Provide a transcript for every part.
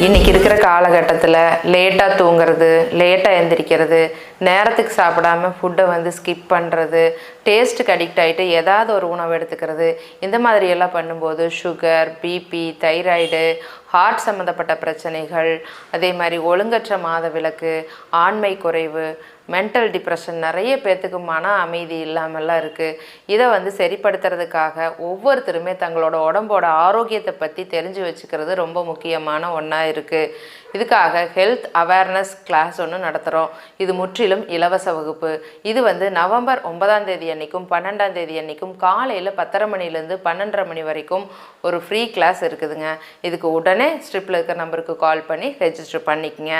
இன்னைக்கு இருக்கிற காலகட்டத்தில் லேட்டாக தூங்குறது லேட்டாக எந்திரிக்கிறது நேரத்துக்கு சாப்பிடாம ஃபுட்டை வந்து ஸ்கிப் பண்ணுறது டேஸ்ட்டுக்கு அடிக்ட் ஆகிட்டு ஏதாவது ஒரு உணவு எடுத்துக்கிறது இந்த மாதிரியெல்லாம் பண்ணும்போது சுகர் பிபி தைராய்டு ஹார்ட் சம்மந்தப்பட்ட பிரச்சனைகள் அதே மாதிரி ஒழுங்கற்ற மாத விளக்கு ஆண்மை குறைவு மென்டல் டிப்ரெஷன் நிறைய பேர்த்துக்கு மன அமைதி இல்லாமல்லாம் இருக்குது இதை வந்து சரிப்படுத்துறதுக்காக ஒவ்வொருத்தருமே தங்களோட உடம்போட ஆரோக்கியத்தை பற்றி தெரிஞ்சு வச்சுக்கிறது ரொம்ப முக்கியமான ஒன்றா இருக்குது இதுக்காக ஹெல்த் அவேர்னஸ் கிளாஸ் ஒன்று நடத்துகிறோம் இது முற்றிலும் இலவச வகுப்பு. இது வந்து நவம்பர் ஒன்பதாம் தேதி அன்னைக்கும் பன்னெண்டாம் தேதி அன்னைக்கும் காலையில் பத்தரை மணிலேருந்து பன்னெண்டரை மணி வரைக்கும் ஒரு ஃப்ரீ கிளாஸ் இருக்குதுங்க. இதுக்கு உடனே ஸ்ட்ரிப்பில் இருக்கிற நம்பருக்கு கால் பண்ணி ரெஜிஸ்டர் பண்ணிக்கங்க.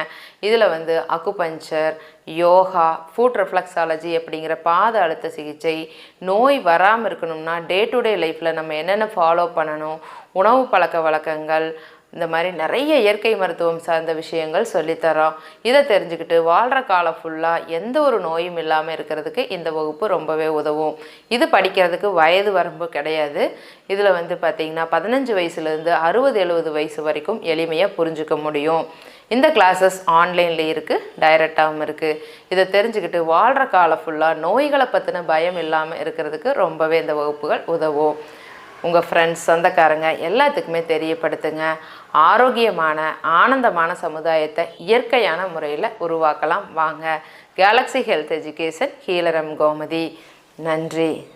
இதில் வந்து அக்குபஞ்சர் யோகா ஃபுட் ரிஃப்ளெக்ஸாலஜி அப்படிங்கிற பாத அழுத்த சிகிச்சை நோய் வராமல் இருக்கணும்னா டே டு டே லைஃப்பில் நம்ம என்னென்ன ஃபாலோ பண்ணணும் உணவு பழக்க வழக்கங்கள் இந்த மாதிரி நிறைய இயற்கை மருத்துவம் சார்ந்த விஷயங்கள் சொல்லித்தரோம். இதை தெரிஞ்சுக்கிட்டு வாழ்கிற காலம் ஃபுல்லாக எந்த ஒரு நோயும் இல்லாமல் இருக்கிறதுக்கு இந்த வகுப்பு ரொம்பவே உதவும். இது படிக்கிறதுக்கு வயது வரம்பு கிடையாது. இதில் வந்து பார்த்திங்கன்னா பதினஞ்சு வயசுலேருந்து அறுபது எழுபது வயசு வரைக்கும் எளிமையாக புரிஞ்சுக்க முடியும். இந்த கிளாஸஸ் ஆன்லைனில் இருக்குது டைரெக்டாகவும் இருக்குது இதை தெரிஞ்சுக்கிட்டு வாழ்கிற காலம் ஃபுல்லாக நோய்களை பற்றின பயம் இல்லாமல் இருக்கிறதுக்கு ரொம்பவே இந்த வகுப்புகள் உதவும். உங்கள் ஃப்ரெண்ட்ஸ் சொந்தக்காரங்க எல்லாத்துக்குமே தெரியப்படுத்துங்க. ஆரோக்கியமான ஆனந்தமான சமுதாயத்தை இயற்கையான முறையில் உருவாக்கலாம். வாங்க கேலக்ஸி ஹெல்த் எஜுகேஷன் ஹீலரம் கோமதி. நன்றி.